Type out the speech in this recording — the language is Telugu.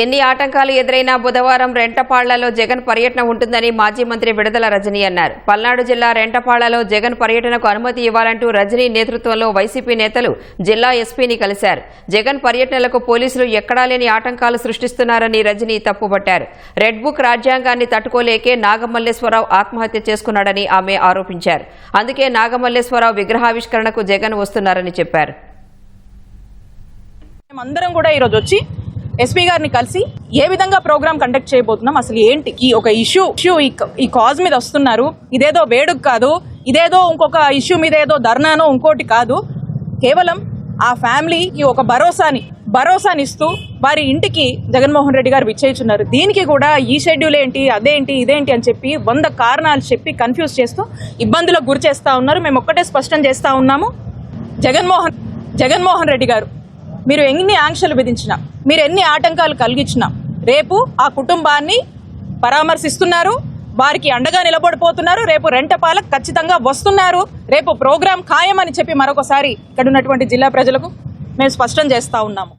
ఎన్ని ఆటంకాలు ఎదురైనా బుధవారం రెంటపాళ్ళలో జగన్ పర్యటన ఉంటుందని మాజీ మంత్రి విడుదల రజనీ అన్నారు. పల్నాడు జిల్లా రెంటపాళ్ళలో జగన్ పర్యటనకు అనుమతి ఇవ్వాలంటూ రజనీ నేతృత్వంలో వైసీపీ నేతలు జిల్లా ఎస్పీని కలిశారు. జగన్ పర్యటనలకు పోలీసులు ఎక్కడా లేని ఆటంకాలు సృష్టిస్తున్నారని రజనీ తప్పుపట్టారు. రెడ్ బుక్ రాజ్యాంగాన్ని తట్టుకోలేకే నాగమల్లేశ్వరరావు ఆత్మహత్య చేసుకున్నాడని ఆమె ఆరోపించారు. అందుకే నాగమల్లేశ్వరరావు విగ్రహావిష్కరణకు జగన్ వస్తున్నారని చెప్పారు. మేమందరం కూడా ఈరోజు వచ్చి ఎస్పీ గారిని కలిసి ఏ విధంగా ప్రోగ్రామ్ కండక్ట్ చేయబోతున్నాం? అసలు ఏంటి ఈ ఒక ఇష్యూ? ఇష్యూ ఈ కాజ్ మీద వస్తున్నారు. ఇదేదో వేడుక కాదు. ఇదేదో ఇంకొక ఇష్యూ మీద ఏదో ధర్నానో ఇంకోటి కాదు. కేవలం ఆ ఫ్యామిలీకి ఒక భరోసాని భరోసానిస్తూ వారి ఇంటికి జగన్మోహన్ రెడ్డి గారు విచ్చేయుచున్నారు దీనికి కూడా ఈ షెడ్యూల్ ఏంటి అదేంటి ఇదేంటి అని చెప్పి వంద కారణాలు చెప్పి కన్ఫ్యూజ్ చేస్తూ ఇబ్బందులకు గురి చేస్తూ ఉన్నారు. మేము ఒక్కటే స్పష్టం చేస్తూ ఉన్నాము. జగన్మోహన్ జగన్మోహన్ రెడ్డి గారు. మీరు ఎన్ని ఆంక్షలు విధించినా మీరు ఎన్ని ఆటంకాలు కలిగించినా రేపు ఆ కుటుంబాన్ని పరామర్శిస్తున్నారు వారికి అండగా నిలబడిపోతున్నారు రేపు రెంటపాలకు ఖచ్చితంగా వస్తున్నారు రేపు ప్రోగ్రాం ఖాయం అని చెప్పి మరొకసారి ఇక్కడ ఉన్నటువంటి జిల్లా ప్రజలకు మేము స్పష్టం చేస్తా ఉన్నాము.